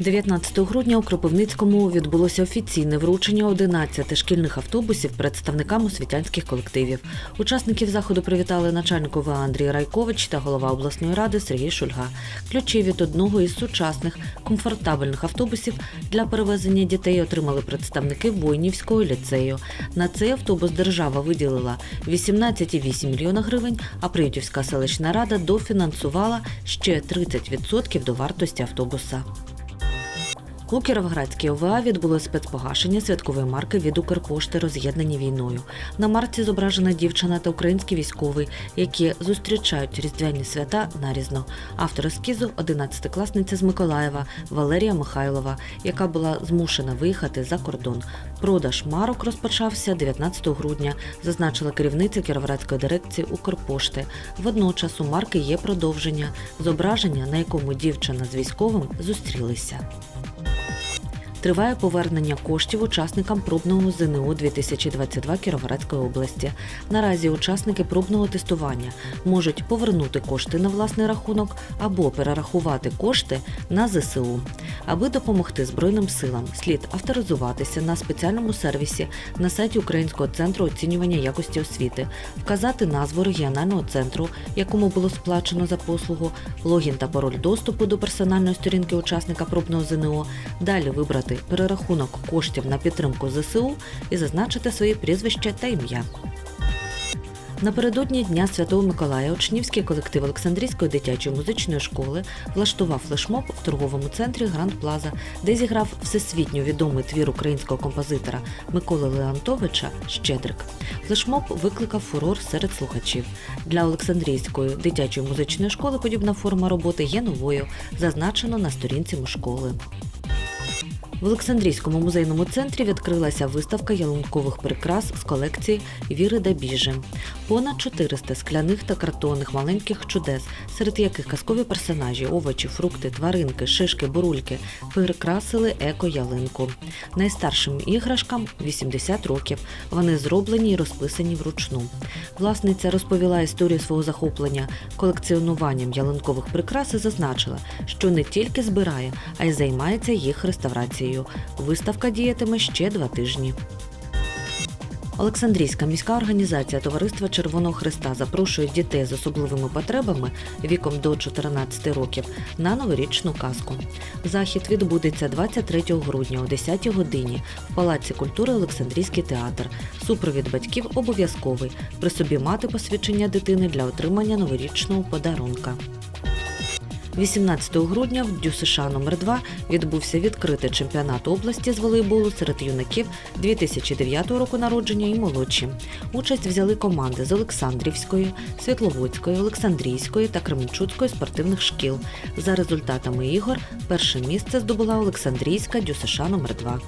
19 грудня у Кропивницькому відбулося офіційне вручення 11 шкільних автобусів представникам освітянських колективів. Учасників заходу привітали начальник ОВА Андрій Райкович та голова обласної ради Сергій Шульга. Ключі від одного із сучасних комфортабельних автобусів для перевезення дітей отримали представники Войнівського ліцею. На цей автобус держава виділила 18,8 мільйона гривень, а Приютівська селищна рада дофінансувала ще 30% до вартості автобуса. У Кіровоградській ОВА відбулось спецпогашення святкової марки від Укрпошти, роз'єднані війною. На марці зображена дівчина та український військовий, які зустрічають різдвяні свята нарізно. Автор ескізу – 11-класниця з Миколаєва Валерія Михайлова, яка була змушена виїхати за кордон. Продаж марок розпочався 19 грудня, зазначила керівниця Кіровоградської дирекції Укрпошти. Водночас у марки є продовження зображення, на якому дівчина з військовим зустрілися. Триває повернення коштів учасникам пробного ЗНО 2022 Кіровоградської області. Наразі учасники пробного тестування можуть повернути кошти на власний рахунок або перерахувати кошти на ЗСУ. Аби допомогти Збройним силам, слід авторизуватися на спеціальному сервісі на сайті Українського центру оцінювання якості освіти, вказати назву регіонального центру, якому було сплачено за послугу, логін та пароль доступу до персональної сторінки учасника пробного ЗНО, далі вибрати перерахунок коштів на підтримку ЗСУ і зазначити своє прізвище та ім'я. Напередодні Дня Святого Миколая учнівський колектив Олександрійської дитячої музичної школи влаштував флешмоб в торговому центрі Гранд Плаза, де зіграв всесвітньо відомий твір українського композитора Миколи Леонтовича Щедрик. Флешмоб викликав фурор серед слухачів. Для Олександрійської дитячої музичної школи подібна форма роботи є новою, зазначено на сторінці школи. В Олександрійському музейному центрі відкрилася виставка ялинкових прикрас з колекції Віри Дабіжи. Понад 400 скляних та картонних маленьких чудес, серед яких казкові персонажі, овочі, фрукти, тваринки, шишки, бурульки прикрасили еко-ялинку. Найстаршим іграшкам 80 років. Вони зроблені і розписані вручну. Власниця розповіла історію свого захоплення колекціонуванням ялинкових прикрас і зазначила, що не тільки збирає, а й займається їх реставрацією. Виставка діятиме ще два тижні. Олександрійська міська організація Товариства Червоного Христа запрошує дітей з особливими потребами віком до 14 років на новорічну казку. Захід відбудеться 23 грудня о 10 годині в Палаці культури Олександрійський театр. Супровід батьків обов'язковий. При собі мати посвідчення дитини для отримання новорічного подарунка. 18 грудня в Дю США номер 2 відбувся відкритий чемпіонат області з волейболу серед юнаків 2009 року народження і молодші. Участь взяли команди з Олександрівської, Світловодської, Олександрійської та Кременчуцької спортивних шкіл. За результатами ігор перше місце здобула Олександрійська Дю США номер 2